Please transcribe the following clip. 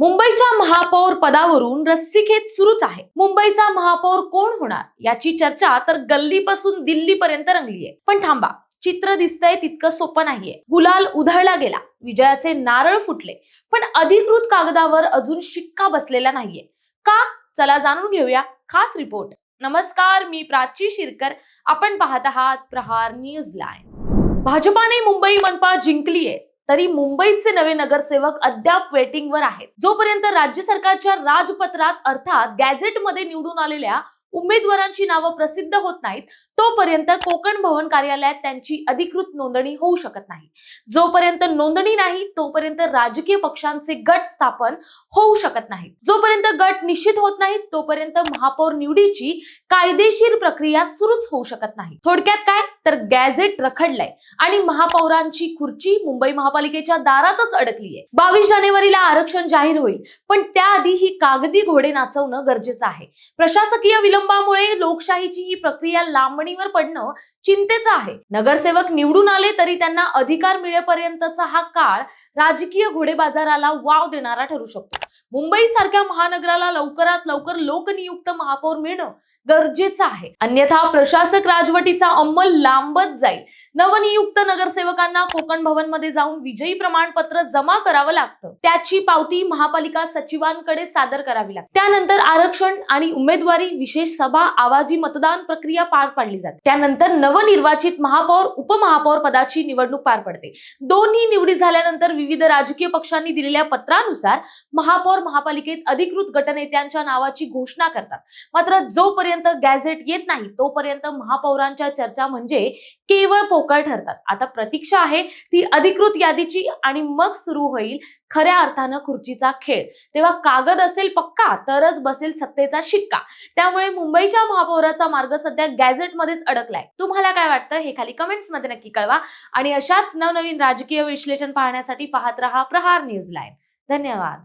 मुंबईच्या महापौर पदावरून रस्सीखेच सुरूच आहे. मुंबईचा महापौर कोण होणार? याची चर्चा तर गल्लीपासून दिल्लीपर्यंत रंगली आहे पण थांबा चित्र दिसतंय तितकं सोपं नाहीये. गुलाल उधळला गेला. विजयाचे नारळ फुटले. पण अधिकृत कागदावर अजून शिक्का बसलेला नाहीये. का? चला जाणून घेऊया. खास रिपोर्ट. नमस्कार मी प्राची शिरकर. आपण पाहत आहात प्रहार न्यूज लाईन भाजपाने मुंबई मनपा जिंकलीये. तरी मुंबईचे नवे नगरसेवक अद्याप वेटिंगवर आहेत. जोपर्यंत राज्य सरकारच्या राजपत्रात अर्थात गॅझेटमध्ये निवडून आलेल्या उमेदवारांची नावं प्रसिद्ध होत नाहीत तोपर्यंत कोकण भवन कार्यालयात त्यांची अधिकृत नोंदणी होऊ शकत नाही. जोपर्यंत नोंदणी नाही तोपर्यंत राजकीय पक्षांचे गट स्थापन होऊ शकत नाही जोपर्यंत गट निश्चित होत नाहीत तोपर्यंत महापौर निवडीची कायदेशीर प्रक्रिया सुरूच होऊ शकत नाही. थोडक्यात काय? तर गॅझेट रखडलंय आणि महापौरांची खुर्ची मुंबई महापालिकेच्या दारातच अडकलीये. बावीस जानेवारीला आरक्षण जाहीर होईल पण त्याआधी ही कागदी घोडे नाचवणं गरजेचं आहे. प्रशासकीय विलंब विलंबामुळे लोकशाहीची ही प्रक्रिया लांबणीवर पडणं चिंतेचं आहे. नगरसेवक निवडून आले तरी त्यांना अधिकार मिळेपर्यंतचा हा काळ राजकीय घोडेबाजाराला वाव देणारा ठरू शकतो. मुंबई सारख्या महानगराला लवकरात लवकर लोकनियुक्त महापौर मिळणं गरजेचं आहे. अन्यथा प्रशासक राजवटीचा अंमल लांबत जाईल. नवनियुक्त नगरसेवकांना कोकण भवनमध्ये जाऊन विजयी प्रमाणपत्र जमा करावं लागतं. त्याची पावती महापालिका सचिवांकडे सादर करावी लागते. त्यानंतर आरक्षण आणि उमेदवारी विशेष सभा आवाजी मतदान प्रक्रिया पार पाडली जाते. त्यानंतर नवनिर्वाचित महापौर उपमहापौर पदाची निवडणूक पार पडते. दोन्ही निवडी झाल्यानंतर विविध राजकीय पक्षांनी दिलेल्या पत्रानुसार महा महापौर महापालिकेत अधिकृत गटनेत्यांच्या नावाची घोषणा करतात. मात्र जोपर्यंत गॅझेट येत नाही तोपर्यंत महापौरांच्या चर्चा म्हणजे केवळ पोकळ ठरतात. आता प्रतीक्षा आहे ती अधिकृत यादीची आणि मग सुरू होईल खऱ्या अर्थानं खुर्चीचा खेळ. तेव्हा कागद असेल पक्का तरच बसेल सत्तेचा शिक्का. त्यामुळे मुंबईच्या महापौराचा मार्ग सध्या गॅझेटमध्येच अडकलाय. तुम्हाला काय वाटतं हे खाली कमेंट्समध्ये नक्की कळवा. आणि अशाच नवनवीन राजकीय विश्लेषण पाहण्यासाठी पाहत रहा प्रहार न्यूज लाईन. धन्यवाद.